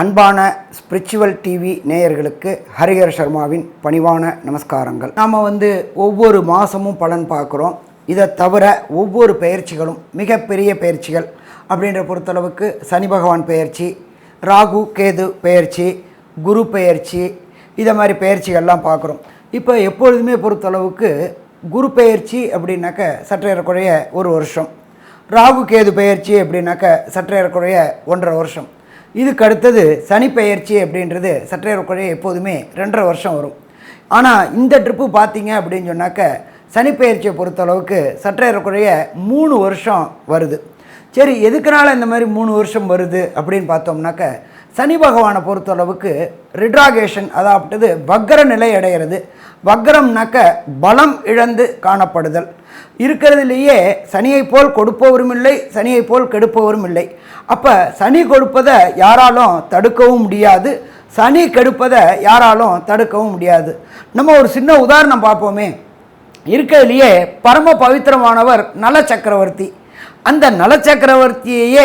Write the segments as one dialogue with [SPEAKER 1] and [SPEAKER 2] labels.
[SPEAKER 1] அன்பான spiritual TV நேயர்களுக்கு ஹரிஹர சர்மாவின் பணிவான நமஸ்காரங்கள். நாம் வந்து ஒவ்வொரு மாதமும் பலன் பார்க்குறோம். இதை தவிர ஒவ்வொரு பயிற்சிகளும் மிகப்பெரிய பயிற்சிகள் அப்படின்ற பொறுத்தளவுக்கு சனி பகவான் பெயர்ச்சி ராகு கேது பெயர்ச்சி குரு பெயர்ச்சி இதை மாதிரி பெயர்ச்சிகள்லாம் பார்க்குறோம். இப்போ எப்பொழுதுமே பொறுத்தளவுக்கு குரு பெயர்ச்சி அப்படின்னாக்க சற்றேறக்குறைய ஒரு வருஷம். ராகு கேது பெயர்ச்சி அப்படின்னாக்க சற்றேறக்குறைய ஒன்றரை வருஷம். இதுக்கு அடுத்தது சனி பெயர்ச்சி அப்படின்றது சற்றேறக்குறைய எப்போதுமே ரெண்டரை வருஷம் வரும். ஆனால் இந்த ட்ரிப்பு பார்த்தீங்க அப்படின்னு சொன்னாக்க சனி பெயர்ச்சியை பொறுத்தளவுக்கு சற்றேறக்குறைய மூணு வருஷம் வருது. சரி எதுக்குனால இந்த மாதிரி மூணு வருஷம் வருது அப்படின்னு பார்த்தோம்னாக்க சனி பகவானை பொறுத்தளவுக்கு ரிட்ராகேஷன் அதாவது வக்கர நிலை அடைகிறது. வக்கரம்னாக்க பலம் இழந்து காணப்படுதல். இருக்கிறதுலேயே சனியை போல் கொடுப்பவரும் இல்லை சனியை போல் கெடுப்பவரும் இல்லை. அப்போ சனி கொடுப்பதை யாராலும் தடுக்கவும் முடியாது. சனி கெடுப்பதை யாராலும் தடுக்கவும் முடியாது. நம்ம ஒரு சின்ன உதாரணம் பார்ப்போமே. இருக்கிறதுலையே பரம பவித்திரமானவர் நல சக்கரவர்த்தி அந்த நல சக்கரவர்த்தியையே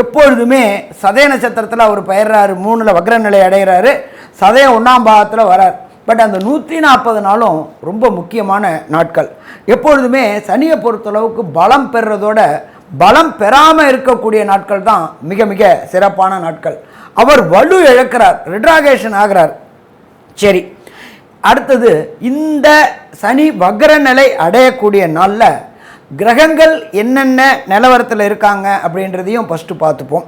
[SPEAKER 1] எப்பொழுதுமே சதய நட்சத்திரத்தில் அவர் பயிர்றாரு மூணில் வக்ர நிலை அடைகிறாரு சதய ஒன்றாம் பாகத்தில் வரார். பட் அந்த நூற்றி நாற்பது நாளும் ரொம்ப முக்கியமான நாட்கள். எப்பொழுதுமே சனியை பொறுத்தளவுக்கு பலம் பெறுறதோட பலம் பெறாமல் இருக்கக்கூடிய நாட்கள் தான் மிக மிக சிறப்பான நாட்கள். அவர் வலு இழக்கிறார் ரிட்ராகேஷன் ஆகிறார். சரி அடுத்தது இந்த சனி வக்ர நிலை அடையக்கூடிய நாளில் கிரகங்கள் என்னென்ன நிலவரத்தில் இருக்காங்க அப்படின்றதையும் ஃபஸ்ட்டு பார்த்துப்போம்.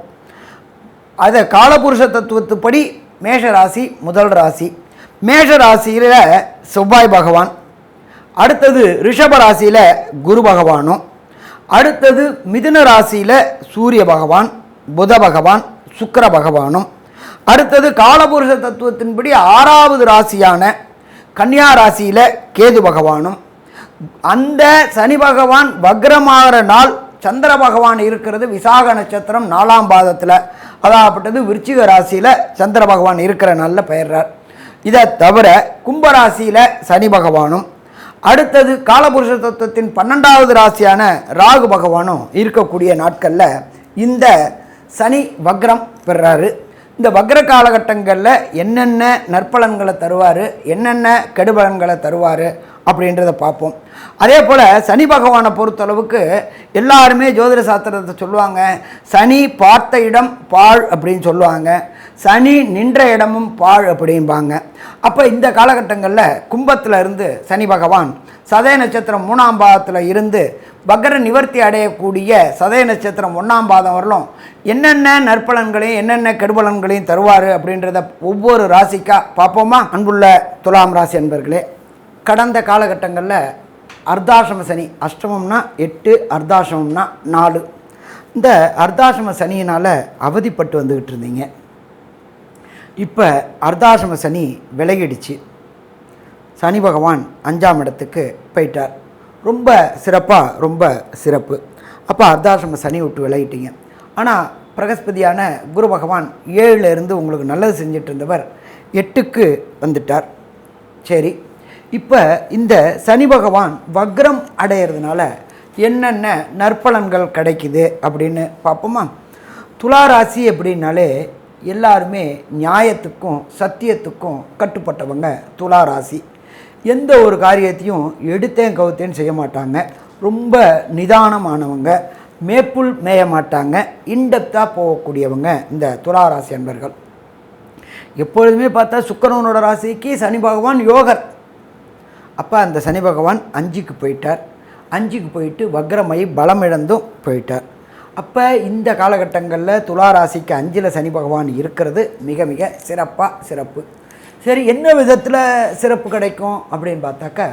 [SPEAKER 1] அதை காலபுருஷ தத்துவத்துப்படி மேஷ ராசி முதல் ராசி. மேஷ ராசியில் செவ்வாய் பகவான். அடுத்தது ரிஷப ராசியில் குரு பகவானும். அடுத்தது மிதுன ராசியில் சூரிய பகவான் புத பகவான் சுக்கர பகவானும். அடுத்தது காலபுருஷ தத்துவத்தின்படி ஆறாவது ராசியான கன்னியா ராசியில் கேது பகவானும். அந்த சனி பகவான் வக்ரமாகிற நாள் சந்திர பகவான் இருக்கிறது விசாக நட்சத்திரம் நாலாம் பாதத்தில். அதாகப்பட்டது விருச்சிக ராசியில் சந்திர பகவான் இருக்கிற நாளில் பெயர்றார். இதை தவிர கும்பராசியில் சனி பகவானும் அடுத்தது காலபுருஷ தத்துவத்தின் பன்னெண்டாவது ராசியான ராகு பகவானும் இருக்கக்கூடிய நாட்களில் இந்த சனி வக்ரம் பெறாரு. இந்த வக்ர காலகட்டங்களில் என்னென்ன நற்பலன்களை தருவார் என்னென்ன கெடுபலன்களை தருவார் அப்படின்றத பார்ப்போம். அதே போல் சனி பகவானை பொறுத்தளவுக்கு எல்லாருமே ஜோதிட சாஸ்திரத்தை சொல்லுவாங்க. சனி பார்த்த இடம் பாழ் அப்படின்னு சொல்லுவாங்க. சனி நின்ற இடமும் பாழ் அப்படிம்பாங்க. அப்போ இந்த காலகட்டங்களில் கும்பத்தில் இருந்து சனி பகவான் சதய நட்சத்திரம் மூணாம் பாதத்தில் இருந்து பக்ர நிவர்த்தி அடையக்கூடிய சதய நட்சத்திரம் ஒன்றாம் பாதம் வரலும் என்னென்ன நற்பலன்களையும் என்னென்ன கெடுபலன்களையும் தருவார் அப்படின்றத ஒவ்வொரு ராசிக்காக பார்ப்போமா? அன்புள்ள துலாம் ராசி அன்பர்களே கடந்த காலகட்டங்களில் அர்த்தாசிரம சனி அஷ்டமம்னா எட்டு அர்த்தாசிரமம்னா நாலு. இந்த அர்த்தாசிரம சனியினால் அவதிப்பட்டு வந்துக்கிட்டு இருந்தீங்க. இப்போ அர்த்தாசிரம சனி விலகிடுச்சு. சனி பகவான் அஞ்சாம் இடத்துக்கு போயிட்டார். ரொம்ப சிறப்பாக ரொம்ப சிறப்பு. அப்போ அர்த்தாசிரம சனி விட்டு விலகிட்டீங்க. ஆனால் பிரகஸ்பதியான குரு பகவான் ஏழுலேருந்து உங்களுக்கு நல்லது செஞ்சிட்டு இருந்தவர் எட்டுக்கு வந்துட்டார். சரி இப்போ இந்த சனி பகவான் வக்ரம் அடையிறதுனால என்னென்ன நற்பலன்கள் கிடைக்குது அப்படின்னு பார்ப்போமா? துலா ராசி அப்படின்னாலே எல்லாருமே நியாயத்துக்கும் சத்தியத்துக்கும் கட்டுப்பட்டவங்க துலா ராசி எந்த ஒரு காரியத்தையும் எடுத்தேன் கவுத்தேன்னு செய்ய மாட்டாங்க. ரொம்ப நிதானமானவங்க மேப்புள் மேய மாட்டாங்க இன்டெப்த்தாக போகக்கூடியவங்க இந்த துலா ராசி அன்பர்கள். எப்பொழுதுமே பார்த்தா சுக்கரவனோட ராசிக்கு சனி பகவான் யோகர். அப்போ அந்த சனி பகவான் அஞ்சுக்கு போயிட்டார். அஞ்சுக்கு போயிட்டு வக்ரமை பலம் இழந்தும் போயிட்டார். அப்போ இந்த காலகட்டங்களில் துலா ராசிக்கு அஞ்சில் சனி பகவான் இருக்கிறது மிக மிக சிறப்பாக சிறப்பு. சரி என்ன விதத்தில் சிறப்பு கிடைக்கும் அப்படின்னு பார்த்தாக்கா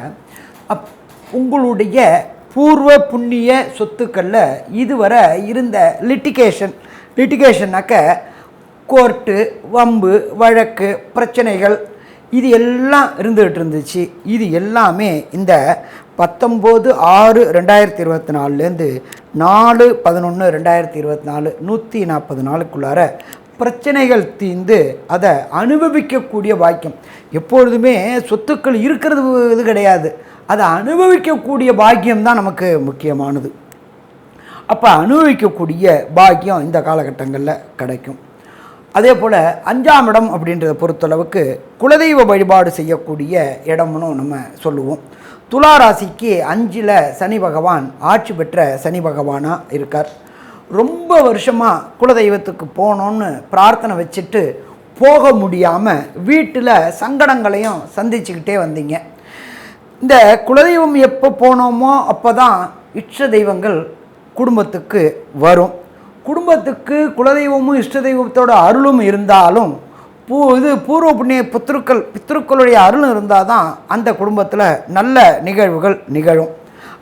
[SPEAKER 1] அப் உங்களுடைய பூர்வ புண்ணிய சொத்துக்களில் இதுவரை இருந்த லிட்டிகேஷன் லிட்டிகேஷன்னாக்க கோர்ட்டு வம்பு வழக்கு பிரச்சனைகள் இது எல்லாம் இருந்துகிட்டு இருந்துச்சு. இது எல்லாமே இந்த பத்தொம்போது ஆறு ரெண்டாயிரத்தி இருபத்தி நாலுலேருந்து நாலு பதினொன்று ரெண்டாயிரத்தி இருபத்தி நாலு நூற்றி நாற்பது நாளுக்குள்ளார பிரச்சனைகள் தீர்ந்து அதை அனுபவிக்கக்கூடிய பாக்கியம். எப்பொழுதுமே சொத்துக்கள் இருக்கிறது இது கிடையாது. அதை அனுபவிக்கக்கூடிய பாக்கியம் தான் நமக்கு முக்கியமானது. அப்போ அனுபவிக்கக்கூடிய பாக்கியம் இந்த காலகட்டங்களில் கிடைக்கும். அதே போல் அஞ்சாம் இடம் அப்படின்றத பொறுத்தளவுக்கு குலதெய்வ வழிபாடு செய்யக்கூடிய இடம்னு நம்ம சொல்லுவோம். துலா ராசிக்கு அஞ்சில் சனி பகவான் ஆட்சி பெற்ற சனி பகவானாக இருக்கார். ரொம்ப வருஷமாக குலதெய்வத்துக்கு போகணுன்னு பிரார்த்தனை வச்சுட்டு போக முடியாமல் வீட்டில் சங்கடங்களையும் சந்திச்சுக்கிட்டே வந்தீங்க. இந்த குலதெய்வம் எப்போ போனோமோ அப்போ தான் இஷ்ட தெய்வங்கள் குடும்பத்துக்கு வரும். குடும்பத்துக்கு குலதெய்வமும் இஷ்ட தெய்வத்தோட அருளும் இருந்தாலும் பூ இது பூர்வ புண்ணிய பித்ருக்கள் பித்ருக்களுடைய அருளும் இருந்தால் தான் அந்த குடும்பத்தில் நல்ல நிகழ்வுகள் நிகழும்.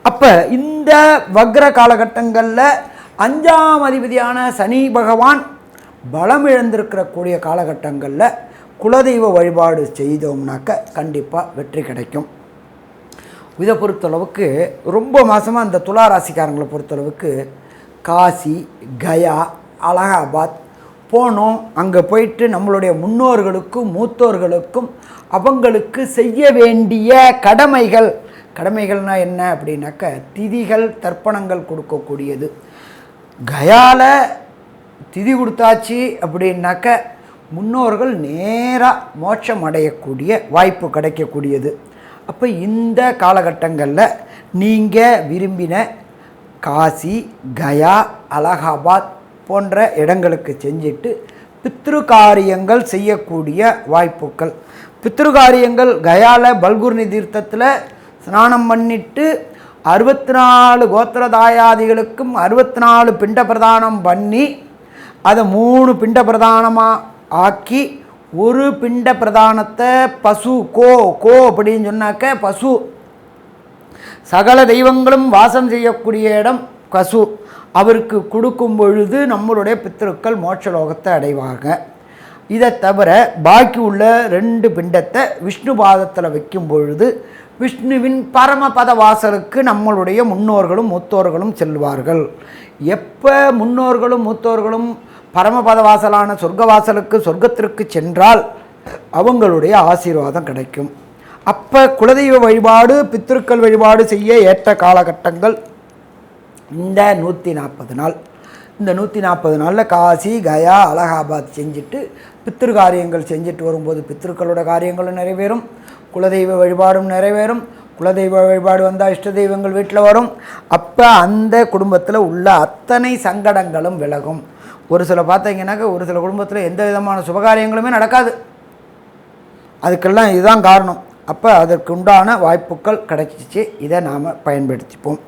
[SPEAKER 1] அப்போ இந்த வக்ர காலகட்டங்களில் அஞ்சாம் அதிபதியான சனி பகவான் பலம் இழந்திருக்கிறக்கூடிய காலகட்டங்களில் குலதெய்வ வழிபாடு செய்தோம்னாக்க கண்டிப்பாக வெற்றி கிடைக்கும். இதை பொறுத்தளவுக்கு ரொம்ப மாதமாக அந்த துலா ராசிக்காரங்களை பொறுத்தளவுக்கு காசி கயா அலகாபாத் போனோம். அங்கே போயிட்டு நம்மளுடைய முன்னோர்களுக்கும் மூத்தோர்களுக்கும் அவங்களுக்கு செய்ய வேண்டிய கடமைகள். கடமைகள்னால் என்ன அப்படின்னாக்க திதிகள் தர்ப்பணங்கள் கொடுக்கக்கூடியது. கயாவில் திதி கொடுத்தாச்சு அப்படின்னாக்க முன்னோர்கள் நேராக மோட்சம் அடையக்கூடிய வாய்ப்பு கிடைக்கக்கூடியது. அப்போ இந்த காலகட்டங்களில் நீங்கள் விரும்பின காசி கயா அலகாபாத் போன்ற இடங்களுக்கு செஞ்சுட்டு பித்ருகாரியங்கள் செய்யக்கூடிய வாய்ப்புகள். பித்ருகாரியங்கள் கயாவில் பல்குர்னி தீர்த்தத்தில் ஸ்நானம் பண்ணிட்டு அறுபத்தி நாலு கோத்திரதாயாதிகளுக்கும் அறுபத்தி நாலு பிண்ட பிரதானம் பண்ணி அதை மூணு பிண்ட பிரதானமாக ஆக்கி ஒரு பிண்ட பிரதானத்தை பசு கோ கோ அப்படின்னு சொன்னாக்க பசு சகல தெய்வங்களும் வாசம் செய்யக்கூடிய இடம் கசு. அவருக்கு கொடுக்கும் பொழுது நம்மளுடைய பித்திருக்கள் மோட்சலோகத்தை அடைவாங்க. இதை தவிர பாக்கி உள்ள ரெண்டு பிண்டத்தை விஷ்ணு பாதத்தில் வைக்கும் பொழுது விஷ்ணுவின் பரமபத வாசலுக்கு நம்மளுடைய முன்னோர்களும் மூத்தோர்களும் செல்வார்கள். எப்போ முன்னோர்களும் மூத்தோர்களும் பரமபத வாசலான சொர்க்க வாசலுக்கு சொர்க்கத்திற்கு சென்றால் அவங்களுடைய ஆசீர்வாதம் கிடைக்கும். அப்போ குலதெய்வ வழிபாடு பித்திருக்கள் வழிபாடு செய்ய ஏற்ற காலகட்டங்கள் இந்த நூற்றி நாற்பது நாள். இந்த நூற்றி நாற்பது நாளில் காசி கயா அலகாபாத் செஞ்சுட்டு பித்திரு காரியங்கள் செஞ்சுட்டு வரும்போது பித்திருக்களோட காரியங்களும் நிறைவேறும் குலதெய்வ வழிபாடும் நிறைவேறும் குலதெய்வ வழிபாடு வந்தால் இஷ்ட தெய்வங்கள் வீட்டில் வரும். அப்போ அந்த குடும்பத்தில் உள்ள அத்தனை சங்கடங்களும் விலகும். ஒரு சில பார்த்தீங்கன்னாக்க ஒரு சில குடும்பத்தில் எந்த விதமான சுபகாரியங்களுமே நடக்காது. அதுக்கெல்லாம் இதுதான் காரணம். அப்போ அதற்குண்டான வாய்ப்புகள் கிடைச்சிச்சு. இதை நாம் பயன்படுத்திப்போம்.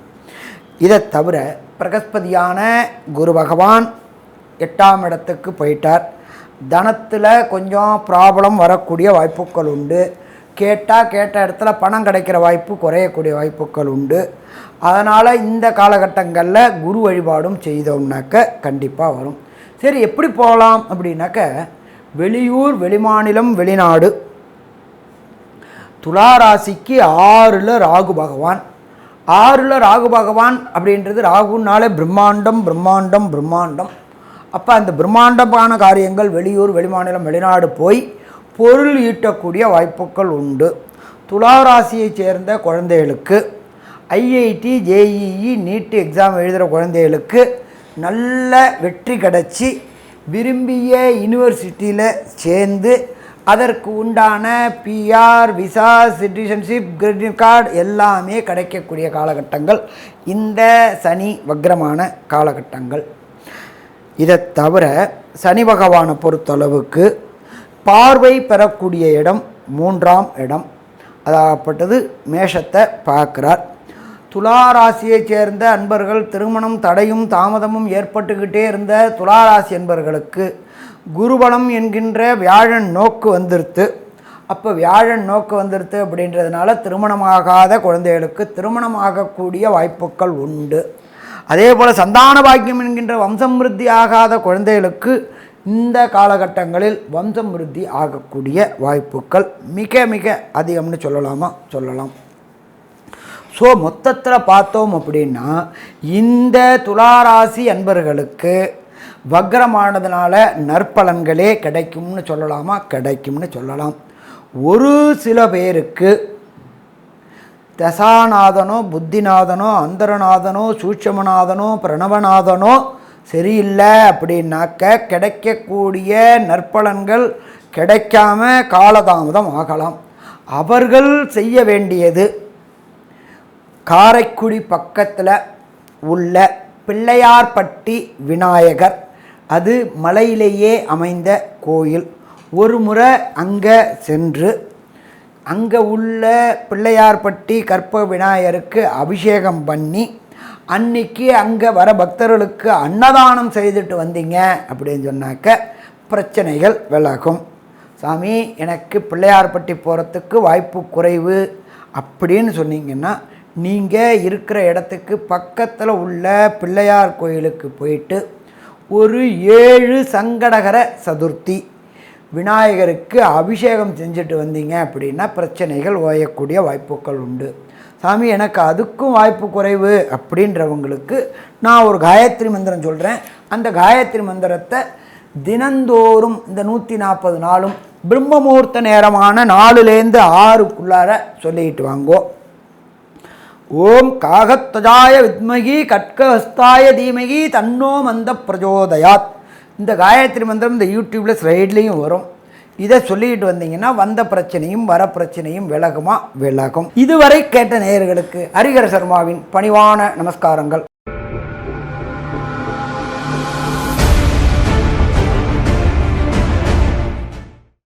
[SPEAKER 1] இதை தவிர பிரகஸ்பதியான குரு பகவான் எட்டாம் இடத்துக்கு போயிட்டார். தனத்தில் கொஞ்சம் ப்ராப்ளம் வரக்கூடிய வாய்ப்புகள் உண்டு. கேட்டால் கேட்ட இடத்துல பணம் கிடைக்கிற வாய்ப்பு குறையக்கூடிய வாய்ப்புகள் உண்டு. அதனால் இந்த காலகட்டங்களில் குரு வழிபாடும் செய்தோம்னாக்க கண்டிப்பாக வரும். சரி எப்படி போகலாம் அப்படின்னாக்க வெளியூர் வெளிமாநிலம் வெளிநாடு துளாராசிக்கு ஆறில் ராகு பகவான். ஆறில் ராகு பகவான் அப்படின்றது ராகுனாலே பிரம்மாண்டம் பிரம்மாண்டம் பிரம்மாண்டம். அப்போ அந்த பிரம்மாண்டமான காரியங்கள் வெளியூர் வெளிமாநிலம் வெளிநாடு போய் பொருள் ஈட்டக்கூடிய வாய்ப்புகள் உண்டு. துளாராசியைச் சேர்ந்த குழந்தைகளுக்கு ஐஐடி ஜேஇஇ நீட் எக்ஸாம் எழுதுகிற குழந்தைகளுக்கு நல்ல வெற்றி கிடச்சி விரும்பிய யூனிவர்சிட்டியில் சேர்ந்து அதற்கு உண்டான PR visa citizenship credit card எல்லாமே கிடைக்கக்கூடிய காலகட்டங்கள். இந்த சனி வக்ரமான காலகட்டங்கள். இதை தவிர சனி பகவானை பொறுத்தளவுக்கு பார்வை பெறக்கூடிய இடம் மூன்றாம் இடம். அதாகப்பட்டது மேஷத்தை பார்க்குறார். துளாராசியைச் சேர்ந்த அன்பர்கள் திருமணம் தடையும் தாமதமும் ஏற்பட்டுக்கிட்டே இருந்த துளாராசி அன்பர்களுக்கு குருபலம் என்கின்ற வியாழன் நோக்கு வந்துருத்து அப்போ வியாழன் நோக்கு வந்துருத்து அப்படின்றதுனால திருமணமாகாத குழந்தைகளுக்கு திருமணம் ஆகக்கூடிய வாய்ப்புகள் உண்டு. அதே போல் சந்தான பாக்கியம் என்கின்ற வம்சமிருத்தி ஆகாத குழந்தைகளுக்கு இந்த காலகட்டங்களில் வம்சமிருத்தி ஆகக்கூடிய வாய்ப்புகள் மிக மிக அதிகம்னு சொல்லலாமா? சொல்லலாம். ஸோ மொத்தத்தில் பார்த்தோம் அப்படின்னா இந்த துளாராசி அன்பர்களுக்கு வக்ரமானதுனால நற்பலன்களே கிடைக்கும்னு சொல்லலாமா? கிடைக்கும்னு சொல்லலாம். ஒரு சில பேருக்கு தசாநாதனோ புத்திநாதனோ அந்தரநாதனோ சூட்சமநாதனோ பிரணவநாதனோ சரியில்லை அப்படின்னாக்க கிடைக்கக்கூடிய நற்பலன்கள் கிடைக்காம காலதாமதம் ஆகலாம். அவர்கள் செய்ய வேண்டியது காரைக்குடி பக்கத்தில் உள்ள பிள்ளையார்பட்டி விநாயகர். அது மலையிலேயே அமைந்த கோயில். ஒரு முறை அங்கே சென்று அங்கே உள்ள பிள்ளையார்பட்டி கற்ப விநாயகருக்கு அபிஷேகம் பண்ணி அன்னைக்கு அங்கே வர பக்தர்களுக்கு அன்னதானம் செய்துட்டு வந்தீங்க அப்படின்னு சொன்னாக்க பிரச்சனைகள் விலகும். சாமி எனக்கு பிள்ளையார்பட்டி போகிறதுக்கு வாய்ப்பு குறைவு அப்படின்னு சொன்னீங்கன்னா நீங்கள் இருக்கிற இடத்துக்கு பக்கத்தில் உள்ள பிள்ளையார் கோயிலுக்கு போயிட்டு ஒரு ஏழு சங்கடகர சதுர்த்தி விநாயகருக்கு அபிஷேகம் செஞ்சுட்டு வந்தீங்க அப்படின்னா பிரச்சனைகள் ஓயக்கூடிய வாய்ப்புகள் உண்டு. சாமி எனக்கு அதுக்கும் வாய்ப்பு குறைவு அப்படின்றவங்களுக்கு நான் ஒரு காயத்ரி மந்திரம் சொல்கிறேன் அந்த காயத்ரி மந்திரத்தை தினந்தோறும் இந்த நூற்றி நாற்பது நாளும் பிரம்மமுகூர்த்த நேரமான நாலுலேருந்து ஆறுக்குள்ளார சொல்லிக்கிட்டு வாங்கோ. ஓம் காகத்வஜாய வித்மகி கட்கஹஸ்தாய தீமகி தன்னோ மந்த பிரஜோதயாத். இந்த காயத்ரி மந்திரம் இந்த யூடியூப்பில் ஸ்லைட்லேயும் வரும். இதை சொல்லிக்கிட்டு வந்தீங்கன்னா வந்த பிரச்சனையும் வர பிரச்சனையும் விலகுமா? விலகும். இதுவரை கேட்ட நேயர்களுக்கு ஹரிகர சர்மாவின் பணிவான நமஸ்காரங்கள்.